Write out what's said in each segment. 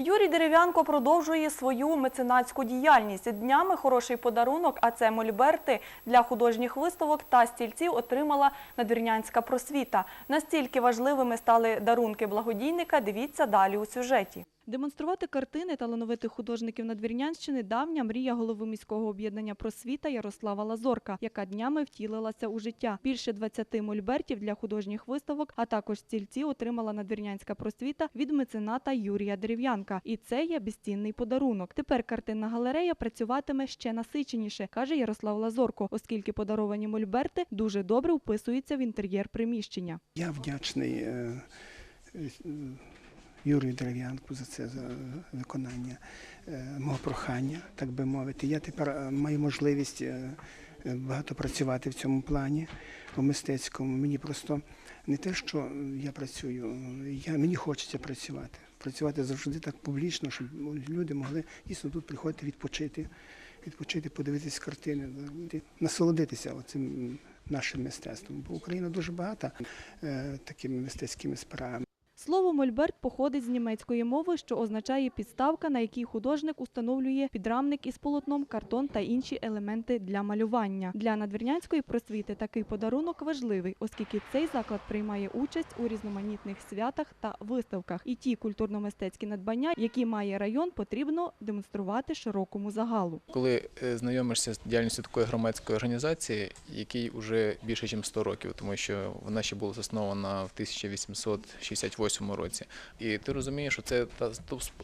Юрій Дерев'янко продовжує свою меценатську діяльність. Днями хороший подарунок, а це мольберти для художніх виставок та стільців отримала надвірнянська просвіта. Настільки важливими стали дарунки благодійника. Дивіться далі у сюжеті. Демонструвати картини талановитих художників Надвірнянщини – давня мрія голови міського об'єднання «Просвіта» Ярослава Лазорка, яка днями втілилася у життя. Більше 20 мольбертів для художніх виставок, а також стільці отримала Надвірнянська просвіта від мецената Юрія Дерев'янка. І це є безцінний подарунок. Тепер картинна галерея працюватиме ще насиченіше, каже Ярослав Лазорко, оскільки подаровані мольберти дуже добре вписуються в інтер'єр приміщення. Я вдячний е, е, Юрію Дерев'янку за це за виконання е, мого прохання, так би мовити. Я тепер е, маю можливість е, багато працювати в цьому плані, у мистецькому. Мені просто не те, що я працюю, я, мені хочеться працювати. Працювати завжди так публічно, щоб люди могли дійсно тут приходити відпочити, відпочити, подивитись картини, насолодитися цим нашим мистецтвом. Бо Україна дуже багата такими мистецькими справами. Слово мольберт походить з німецької мови, що означає підставка, на якій художник установлює підрамник із полотном, картон та інші елементи для малювання. Для надвірнянської просвіти такий подарунок важливий, оскільки цей заклад приймає участь у різноманітних святах та виставках. І ті культурно-мистецькі надбання, які має район, потрібно демонструвати широкому загалу. Коли е, знайомишся з діяльністю такої громадської організації, якій вже більше ніж 100 років, тому що вона ще була заснована в 1868 році. І ти розумієш, що це та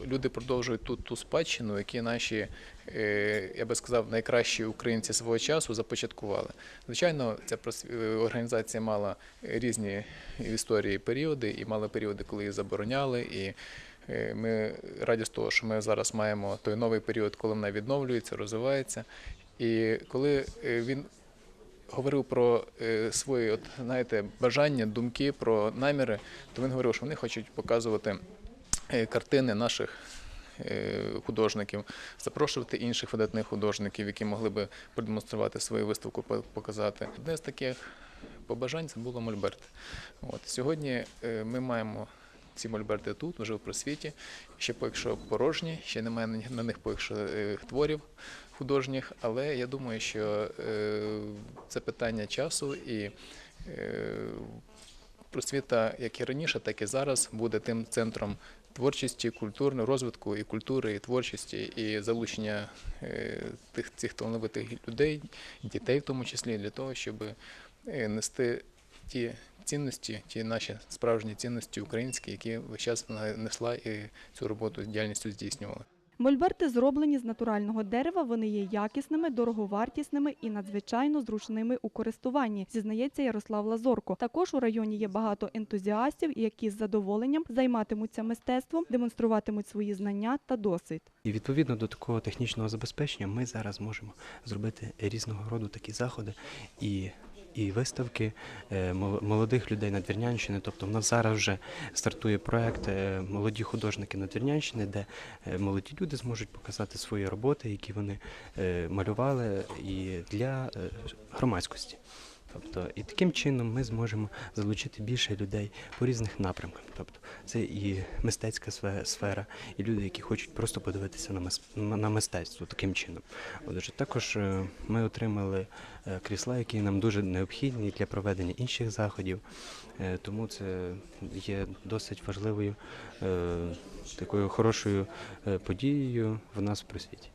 люди продовжують ту, ту спадщину, які наші, е, я би сказав, найкращі українці свого часу започаткували. Звичайно, ця е, організація мала різні в історії періоди, і мала періоди, коли її забороняли. і Е, Ми раді з того, що ми зараз маємо той новий період, коли вона відновлюється, розвивається. І коли він говорив про е, свої, от, знаєте, бажання, думки, про наміри, то він говорив, що вони хочуть показувати е, картини наших е, художників, запрошувати інших видатних художників, які могли би продемонструвати свою виставку, показати. Одне з таких побажань це було Мольберт. От сьогодні ми маємо ці мольберти тут, вже в просвіті. Ще поки що порожні, ще немає на них- поки що творів художніх, але я думаю, що е, це питання часу і е, просвіта, як і раніше, так і зараз буде тим центром творчості, культурного розвитку і культури, і творчості, і залучення е, тих цих талановитих людей, дітей в тому числі, для того, щоб нести ті цінності, ті наші справжні цінності українські, які весь час несла і цю роботу діяльністю здійснювала. Мольберти зроблені з натурального дерева, вони є якісними, дороговартісними і надзвичайно зручними у користуванні, зізнається Ярослав Лазорко. Також у районі є багато ентузіастів, які з задоволенням займатимуться мистецтвом, демонструватимуть свої знання та досвід. І відповідно до такого технічного забезпечення ми зараз можемо зробити різного роду такі заходи і. І виставки е, молодих людей Надвірнянщини. Тобто в нас зараз вже стартує проект е, Молоді художники Надвірнянщини, де е, молоді люди зможуть показати свої роботи, які вони малювали, і для громадськості. Тобто, і таким чином ми зможемо залучити більше людей по різних напрямках. Тобто, це і мистецька сфера, і люди, які хочуть просто подивитися на мистецтво таким чином. Отже, також е, ми отримали е, крісла, які нам дуже необхідні для проведення інших заходів. Е, Тому це є досить важливою такою хорошою подією в нас в просвіті.